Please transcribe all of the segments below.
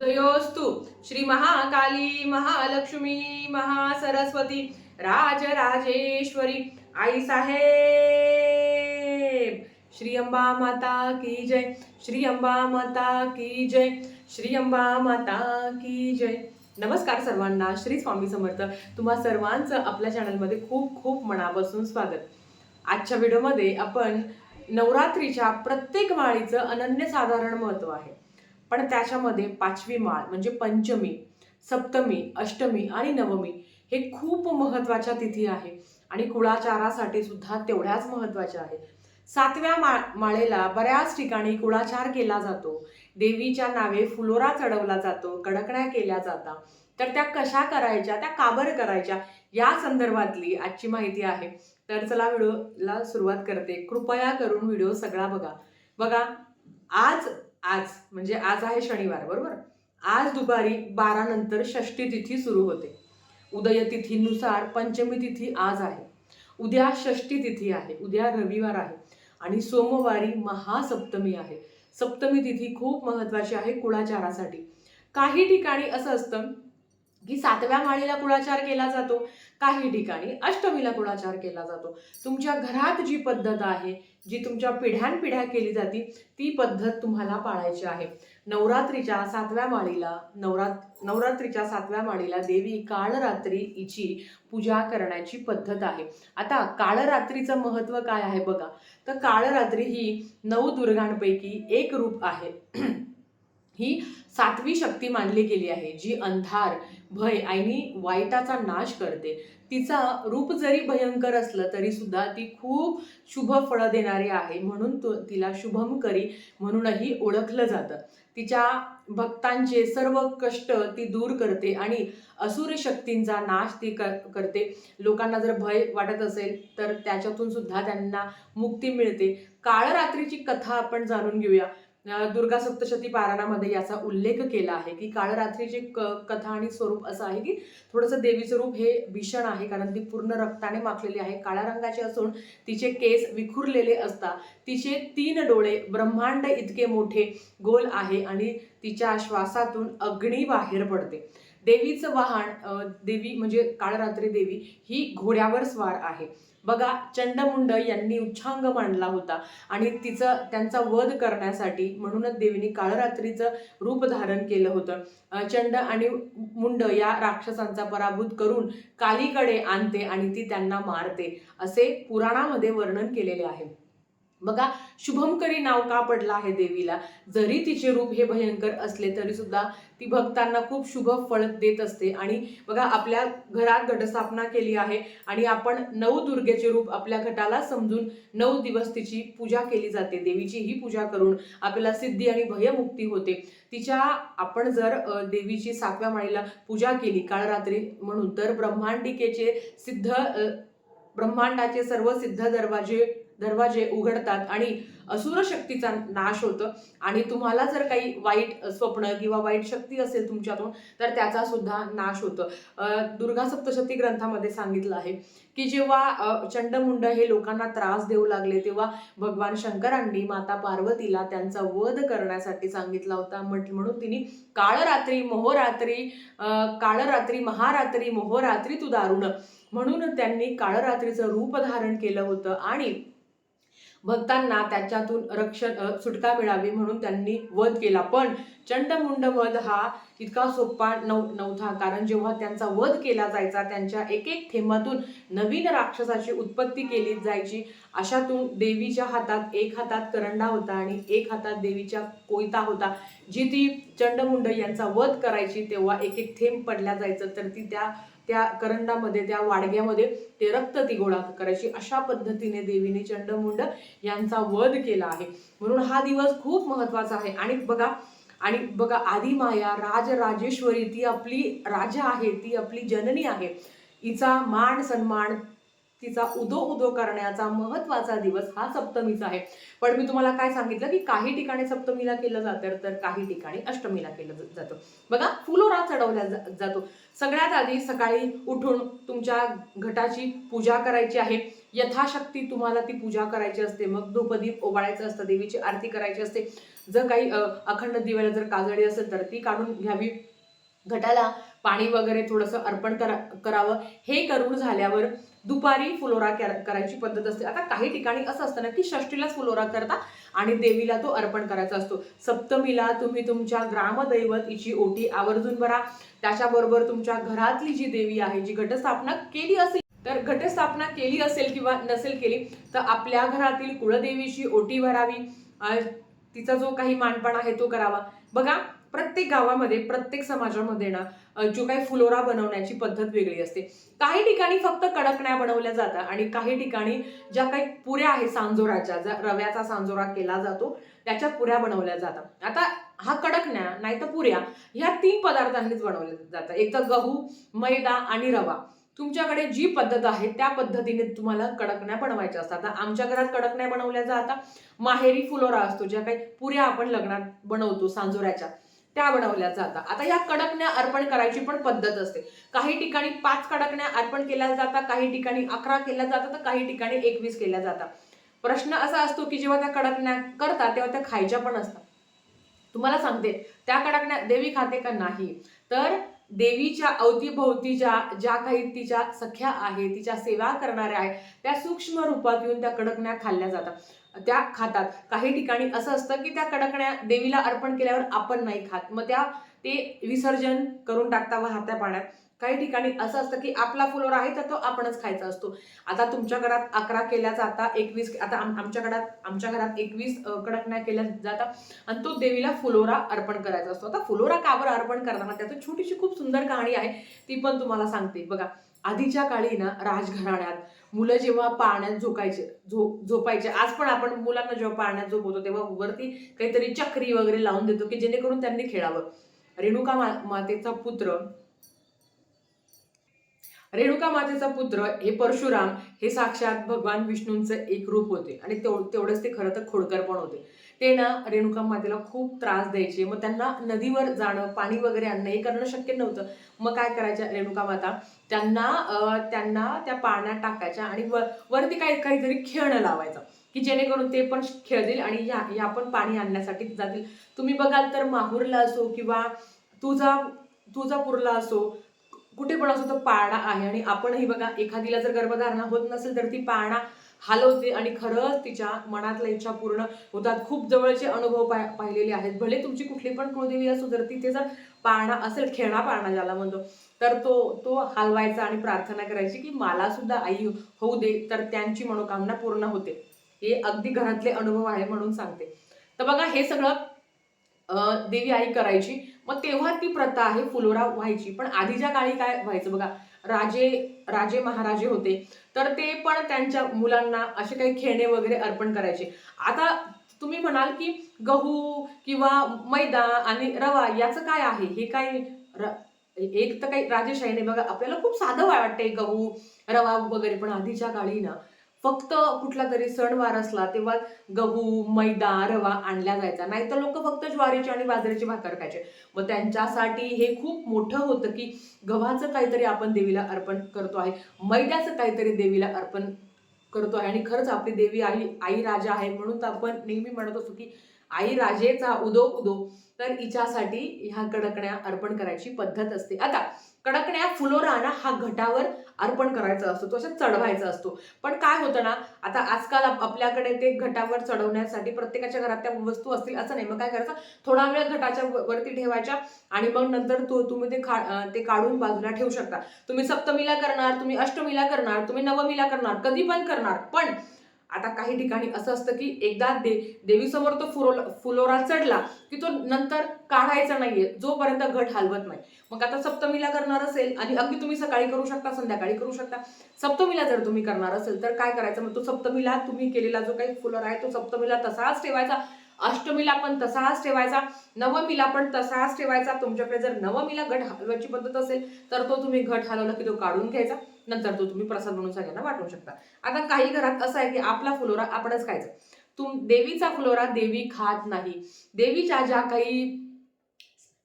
तयोस्तु श्री महाकाली महालक्ष्मी महासरस्वती राजराजेश्वरी आई साहेब श्री अंबा माता की जय श्री अंबा माता की जय श्री अंबा माता की जय। नमस्कार सर्वांना श्री स्वामी समर्थ. तुम्हा सर्वांचं आपल्या चॅनलमध्ये खूप खूप मनापासून स्वागत. आजच्या व्हिडिओमध्ये आपण नवरात्रीच्या प्रत्येक माळीचं अनन्यसाधारण महत्त्व आहे. पण त्याच्यामध्ये पाचवी माळ म्हणजे पंचमी सप्तमी अष्टमी आणि नवमी हे खूप महत्त्वाच्या तिथी आहे. आणि कुळाचारासाठी सुद्धा तेवढ्याच महत्त्वाच्या आहेत. सातव्या मा माळेला बऱ्याच ठिकाणी कुळाचार केला जातो. देवीच्या नावे फुलोरा चढवला जातो कडकण्या केल्या जातात. तर त्या कशा करायच्या त्या काबर करायच्या या संदर्भातली आजची माहिती आहे. तर चला व्हिडिओला सुरुवात करते. कृपया करून व्हिडिओ सगळा बघा. बघा आज आज म्हणजे आज आहे शनिवार बरोबर? आज दुपारी बारा नंतर षष्टी तिथी सुरू होते. उदय तिथीनुसार पंचमी तिथी आज आहे. उद्या षष्टी तिथी आहे. उद्या रविवार आहे. आणि सोमवारी महासप्तमी आहे. सप्तमी तिथी खूप महत्वाची आहे कुळाचारासाठी. काही ठिकाणी असं असतं की सातव्या माळीला कुळाचार केला जातो काही ठिकाणी अष्टमीला कुळाचार केला जातो. तुमच्या घरात जी पद्धत आहे जी तुमच्या पिढ्यानपिढ्या केली जाते ती पद्धत तुम्हाला पाळायची आहे. नवरात्रीच्या सातव्या माळीला नवरात नवरात्रीच्या सातव्या माळीला देवी काळरात्री हिची पूजा करण्याची पद्धत आहे. आता काळरात्रीचं महत्त्व काय आहे बघा. तर काळरात्री ही नऊ दुर्गांपैकी एक रूप आहे. ही सातवी शक्ती मानली गेली आहे जी अंधार भय आणि वाईटाचा नाश करते. तिचा रूप जरी भयंकर असलं तरी सुद्धा ती खूप शुभ फळं देणारी आहे. म्हणून तो तिला शुभमकरी म्हणूनही ओळखलं जातं. तिच्या भक्तांचे सर्व कष्ट ती दूर करते आणि असुर शक्तींचा नाश ती कर करते. लोकांना जर भय वाटत असेल तर त्याच्यातून सुद्धा त्यांना मुक्ती मिळते. काळरात्रीची कथा आपण जाणून घेऊया. दुर्गा सप्तशती पारायणामध्ये याचा उल्लेख केला आहे की काळरात्रीची क कथा आणि स्वरूप असं आहे की थोडंसं देवीचं रूप हे भीषण आहे कारण ती पूर्ण रक्ताने माखलेली आहे. काळ्या रंगाची असून तिचे केस विखुरलेले असतात. तिचे तीन डोळे ब्रह्मांड इतके मोठे गोल आहे आणि तिच्या श्वासातून अग्नी बाहेर पडते. देवीचं वाहन देवी म्हणजे काळरात्री देवी ही घोड्यावर स्वार आहे. बघा चंडमुंड यांनी उच्छांग मांडला होता आणि तिचं त्यांचा वध करण्यासाठी म्हणूनच देवीने काळरात्रीचं रूप धारण केलं होतं. चंड आणि मुंड या राक्षसांचा पराभूत करून कालीकडे आणते आणि ती त्यांना मारते असे पुराणामध्ये वर्णन केलेले आहे. बघा शुभमकरी नाव का पडलं आहे देवीला? जरी तिचे रूप हे भयंकर असले तरी सुद्धा ती भक्तांना खूप शुभ फळ देत असते. आणि बघा आपल्या घरात घटस्थापना केली आहे आणि आपण नऊ दुर्गेचे रूप आपल्या घटाला समजून नऊ दिवस तिची पूजा केली जाते. देवीची ही पूजा करून आपल्याला सिद्धी आणि भयमुक्ती होते. तिच्या आपण जर देवीची सातव्या माळीला पूजा केली काळरात्री म्हणून तर ब्रह्मांडिकेचे सिद्ध ब्रह्मांडाचे सर्व सिद्ध दरवाजे दरवाजे उघडतात आणि असुर शक्तीचा नाश होतं. आणि तुम्हाला जर काही वाईट स्वप्न किंवा वाईट शक्ती असेल तुमच्यातून तर त्याचा सुद्धा नाश होतं. दुर्गा सप्तशती ग्रंथामध्ये सांगितलं आहे की जेव्हा चंडमुंड हे लोकांना त्रास देऊ लागले तेव्हा भगवान शंकरांनी माता पार्वतीला त्यांचा वध करण्यासाठी सांगितला होता. म्हट- म्हणून तिने काळरात्री मोहरात्री काळरात्री महारात्री मोहरात्री तू दारुण म्हणून त्यांनी काळरात्रीचं रूप धारण केलं होतं. आणि भक्तांना त्याच्यातून रक्षण सुटका मिळावी म्हणून त्यांनी वध केला. पण चंडमुंड वध हा इतका सोपा नव नव्हता. कारण जेव्हा त्यांचा वध केला जायचा त्यांच्या एक एक थेंबातून नवीन राक्षसाची उत्पत्ती केली जायची. अशातून देवीच्या हातात एक हातात करंडा होता आणि एक हातात देवीच्या कोयता होता. जी ती चंडमुंड यांचा वध करायची तेव्हा एक एक थेंब पडल्या जायचं. तर ती त्या त्या करंडामध्ये त्या वाडग्यामध्ये ते रक्त ती गोळा करायची अशा पद्धतीने देवीने चंडमुंड यांचा वध केला आहे. म्हणून हा दिवस खूप महत्त्वाचा आहे. आणि बघा आणि बघा आदिमाया राजराजेश्वरी ती आपली राजा आहे ती आपली जननी आहे. हिचा मान सन्मान तिचा उदो उदो करण्याचा महत्त्वाचा दिवस हा सप्तमीचा आहे. पण मी तुम्हाला काय सांगितलं की काही ठिकाणी सप्तमीला केलं जातं तर काही ठिकाणी अष्टमीला केलं जातं. बघा फुलोरा चढवल्या जा- जातो. सगळ्यात आधी सकाळी उठून तुमच्या घटाची पूजा करायची आहे. यथाशक्ती तुम्हाला ती पूजा करायची असते. मग धूपदीप ओवाळायचं असतं देवीची आरती करायची असते. जर काही अखंड दिव्याला जर काजळी असेल तर ती काढून घ्यावी. घटाला पाणी वगैरे थोडंसं अर्पण करा करावं. हे करून झाल्यावर दुपारी फुलोरा करायची पद्धत असते. आता काही ठिकाणी असं असतं ना की षष्टीलाच फुलोरा करता आणि देवीला तो अर्पण करायचा असतो. सप्तमीला तुम्ही तुमच्या ग्रामदैवत हिची ओटी आवर्जून भरा. त्याच्याबरोबर तुमच्या घरातली जी देवी आहे जी घटस्थापना केली असेल तर घटस्थापना केली असेल किंवा नसेल केली तर आपल्या घरातील कुळदेवीची ओटी भरावी. तिचा जो काही मानपण आहे तो करावा. बघा प्रत्येक गावामध्ये प्रत्येक समाजामध्ये ना जो काही फुलोरा बनवण्याची पद्धत वेगळी असते. काही ठिकाणी फक्त कडकण्या बनवल्या जातात आणि काही ठिकाणी ज्या काही पुऱ्या आहेत सांजोराच्या ज्या रव्याचा सांजोरा केला जातो त्याच्या पुऱ्या बनवल्या जातात. आता हा कडकण्या नाही तर पुऱ्या ह्या तीन पदार्थांनीच बनवल्या जातात. एक तर गहू मैदा आणि रवा. तुमच्याकडे जी पद्धत आहे त्या पद्धतीने तुम्हाला कडकण्या बनवायच्या असतात. आता आमच्या घरात कडकण्या बनवल्या जातात. माहेरी फुलोरा असतो ज्या काही पुऱ्या आपण लग्नात बनवतो सांजोऱ्याच्या. त्या बनवल्या जातात. आता या कडकण्या अर्पण करायची पण पद्धत असते. काही ठिकाणी पाच कडकण्या अर्पण केल्या जातात काही ठिकाणी अकरा केल्या जातात तर काही ठिकाणी एकवीस केल्या जातात. प्रश्न असा असतो की जेव्हा त्या कडकण्या करतात तेव्हा त्या खायच्या पण असतात. तुम्हाला सांगते त्या कडकण्या देवी खाते का नाही? तर देवीच्या अवतीभोवती ज्या ज्या काही तिच्या सख्या आहे तिच्या सेवा करणाऱ्या आहे त्या सूक्ष्म रूपात येऊन त्या कडकण्या खाल्ल्या जातात. त्या खातात. काही ठिकाणी असं असतं की त्या कडकण्या देवीला अर्पण केल्यावर आपण नाही खात. मग त्या ते विसर्जन करून टाकता वाहत्या पाण्यात. काही ठिकाणी असं असतं की आपला फुलोरा आहे तर तो आपणच खायचा असतो. आता तुमच्या घरात अकरा केल्या जाता एकवीस आता आमच्या घरात आमच्या घरात एकवीस कडकण्या केल्या जातात आणि तो देवीला फुलोरा अर्पण करायचा असतो. आता फुलोरा का बरं अर्पण करताना त्याचं छोटीशी खूप सुंदर कहाणी आहे ती पण तुम्हाला सांगते. बघा आधीच्या काळी ना राजघराण्यात मुलं जेव्हा पाण्यात झोकायचे झो झोपायचे आज पण आपण मुलांना जेव्हा पाण्यात झोपवतो तेव्हा वरती काहीतरी चक्री वगैरे लावून देतो की जेणेकरून त्यांनी खेळावं. रेणुका मा मातेचा पुत्र रेणुका मातेचा पुत्र हे परशुराम हे साक्षात भगवान विष्णूंचं एक रूप होते. आणि तेव तेवढंच ते खरं तर खोडकर पण होते. ते ना रेणुका मातेला खूप त्रास द्यायचे. मग त्यांना नदीवर जाणं पाणी वगैरे आणणं हे करणं शक्य नव्हतं. मग काय करायच्या रेणुका माता? त्यांना त्यांना त्या पाण्यात टाकायच्या आणि व वरती काही काहीतरी खेळणं लावायचं. की जेणेकरून ते पण खेळतील आणि या या पण पाणी आणण्यासाठी जातील. तुम्ही बघाल तर माहूरला असो किंवा तुझा तुळजापूरला असो कुठे पण असो तर पाळणा आहे. आणि आपणही बघा एखादीला जर गर्भधारणा होत नसेल तर ती पाळणा हलवते आणि खरंच तिच्या मनातल्या इच्छा पूर्ण होतात. खूप जवळचे अनुभव पाह पाहिलेले आहेत. भले तुमची कुठली पण कुळदेवी असो जर तिथे जर पाळणा असेल खेळणा पाळणा ज्याला म्हणतो तर तो तो हलवायचा आणि प्रार्थना करायची की मला सुद्धा आई होऊ दे तर त्यांची मनोकामना पूर्ण होते. हे अगदी घरातले अनुभव आहे म्हणून सांगते. तर बघा हे सगळं अं, देवी आई करायची. मग तेव्हा ती प्रथा आहे फुलोरा व्हायची. पण आधीच्या काळी काय व्हायचं बघा राजे राजे महाराजे होते. तर ते पण त्यांच्या मुलांना असे काही खेळणे वगैरे अर्पण करायचे. आता तुम्ही म्हणाल की गहू किंवा मैदा आणि रवा याचं काय आहे? हे काय र- एक तर काही राजेशाही नाही बघा आपल्याला खूप साधं वाटते गहू रवा वगैरे पण आधीच्या काळी ना फक्त कुठला तरी सणवार असला तेव्हा गहू मैदा रवा आणला जायचा. नाहीतर लोक फक्त ज्वारीची आणि बाजरीची भाकर खायचे. मग त्यांच्यासाठी हे खूप मोठं होतं की गव्हाचं काहीतरी आपण देवीला अर्पण करतो आहे. मैद्याचं काहीतरी देवीला अर्पण करतो आहे. आणि खरंच आपली देवी आई आई राजा आहे म्हणून तर आपण नेहमी म्हणत असतो की आई राजेचा उदो उदो तर हिच्यासाठी ह्या कडकण्या अर्पण करायची पद्धत असते. आता कडकण्या फुलोराना हा घटावर अर्पण करायचा असतो तो असं चढवायचा असतो. पण काय होतं ना आता आजकाल आपल्याकडे ते घटावर चढवण्यासाठी प्रत्येकाच्या घरात त्या वस्तू असतील असं नाही. मग काय करायचं? थोडा वेळ घटाच्या वरती ठेवायच्या आणि मग नंतर तो तुम्ही ते खा ते काढून बाजूला ठेवू शकता. तुम्ही सप्तमीला करणार तुम्ही अष्टमीला करणार तुम्ही नवमीला करणार कधी पण करणार. पण आता काही ठिकाणी असं असतं की एकदा दे देवीसमोर तो फुलोला फुलोरा चढला की तो नंतर काढायचा नाहीये जोपर्यंत घट हलवत नाही. मग आता सप्तमीला करणार असेल आणि अगदी तुम्ही सकाळी करू शकता संध्याकाळी करू शकता. सप्तमीला जर तुम्ही करणार असेल तर काय करायचं? मग तो सप्तमीला तुम्ही केलेला जो काही फुलोरा आहे तो सप्तमीला तसाच ठेवायचा. अष्टमीला पण तसाच ठेवायचा नवमीला पण तसाच ठेवायचा. तुमच्याकडे जर नवमीला घट हलवायची पद्धत असेल तर तो तुम्ही घट हलवला की तो काढून घ्यायचा. नंतर तो तुम्ही प्रसाद म्हणून सगळ्यांना वाटू शकता. आता काही घरात असं आहे की आपला फुलोरा आपणच खायचा. तुम देवीचा फुलोरा देवी खात नाही. देवीच्या ज्या काही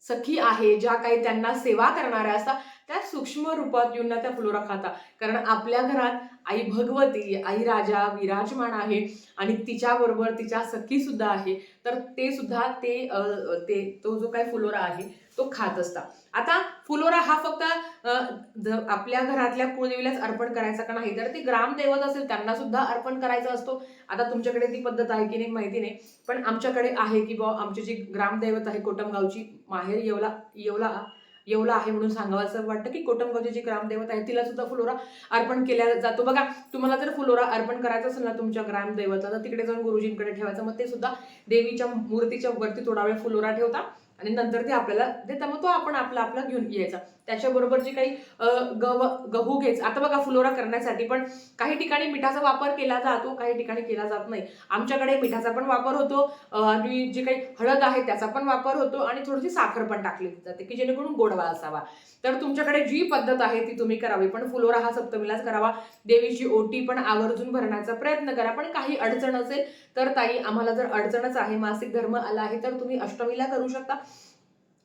सखी आहे ज्या काही त्यांना सेवा करणाऱ्या असतात त्या सूक्ष्म रूपात येऊन त्या फुलोरा खाता. कारण आपल्या घरात आई भगवती आई राजा विराजमान आहे आणि तिच्याबरोबर तिच्या सखी सुद्धा आहे. तर ते सुद्धा ते ते तो जो काय फुलोरा आहे तो खात असता. आता फुलोरा हा फक्त आपल्या घरातल्या कुळदेवीलाच अर्पण करायचा का नाही? तर ते ग्रामदैवत असेल त्यांना सुद्धा अर्पण करायचा असतो. आता तुमच्याकडे ती पद्धत आहे की नाही माहिती नाही. पण आमच्याकडे आहे की बुवा आमची जी ग्रामदैवत आहे कोटमगावची माहेर येवला येवला येवला आहे म्हणून सांगावं असं वाटतं की कोटमगावची जी ग्रामदैवत आहे तिला सुद्धा फुलोरा अर्पण केला जातो. बघा तुम्हाला जर फुलोरा अर्पण करायचा असेल ना तुमच्या ग्रामदैवतला तर तिकडे जाऊन गुरुजींकडे ठेवायचं मग ते सुद्धा देवीच्या मूर्तीच्या वरती थोडा वेळ फुलोरा ठेवता. आणि नंतर ते आपल्याला देता मग तो आपण आपला आपला घेऊन यायचा. त्याच्याबरोबर जे काही गव गहू घेच आता बघा फुलोरा करण्यासाठी पण काही ठिकाणी मिठाचा वापर केला जातो काही ठिकाणी केला जात नाही. आमच्याकडे मिठाचा पण वापर होतो. आणि जे काही हळद आहे त्याचा पण वापर होतो. आणि थोडीशी साखर पण टाकली जाते की जेणेकरून गोडवा असावा. तर तुमच्याकडे जी पद्धत आहे ती तुम्ही करावी. पण फुलोरा हा सप्तमीलाच करावा. देवीची ओटी पण आवर्जून भरण्याचा प्रयत्न करा. पण काही अडचण असेल तर ताई आम्हाला जर अडचणच आहे मासिक धर्म आला आहे तर तुम्ही अष्टमीला करू शकता.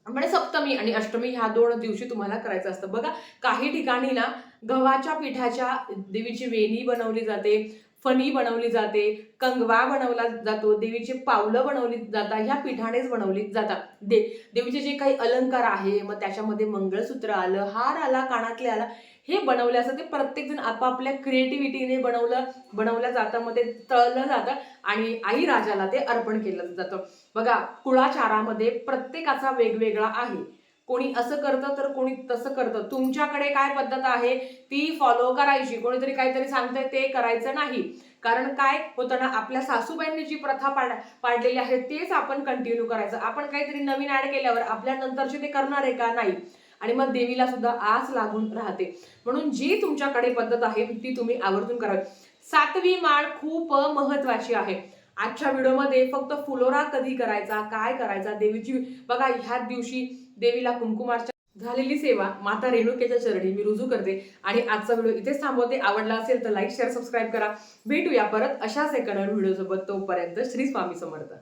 म्हणजे सप्तमी आणि अष्टमी ह्या दोन दिवशी तुम्हाला करायचं असतं. बघा काही ठिकाणी ना गव्हाच्या पिठाच्या देवीची वेणी बनवली जाते. फणी बनवली जाते कंगवा बनवला जातो देवीची पावलं बनवली जातात ह्या पिठानेच बनवली जातात. दे देवीचे जे काही अलंकार आहे मग त्याच्यामध्ये मंगळसूत्र आलं हार आला कानातले आला हे बनवले असतं ते प्रत्येकजण आपापल्या क्रिएटिव्हिटीने बनवलं बनवलं जातं मग ते तळलं जातं आणि आई राजाला ते अर्पण केलं जातं. बघा कुळाचारामध्ये प्रत्येकाचा वेगवेगळा आहे. कोणी असं करतं तर कोणी तसं करतं. तुमच्याकडे काय पद्धत आहे ती फॉलो करायची. कोणीतरी काहीतरी सांगतंय ते करायचं नाही. कारण काय होतं ना आपल्या सासूबाईंनी जी प्रथा पाड पाडलेली आहे तेच आपण कंटिन्यू करायचं. आपण काहीतरी नवीन ऍड केल्यावर आपल्या नंतरचे ते करणार आहे का? नाही. आणि मग देवीला सुद्धा आस लागून राहते. म्हणून जी तुमच्याकडे पद्धत आहे ती तुम्ही आवर्जून करावी सातवी माळ खूप महत्वाची आहे. आजच्या व्हिडिओमध्ये फक्त फुलोरा कधी करायचा काय करायचा देवीची बघा ह्या दिवशी देवीला कुंकुमार्चना झालेली सेवा माता रेणुकेच्या चरणी मी रुजू करते. आणि आजचा व्हिडिओ इथेच थांबवते. आवडला असेल तर लाईक शेअर सबस्क्राईब करा. भेटूया परत अशाच एका नवीन तोपर्यंत श्री स्वामी समर्थ.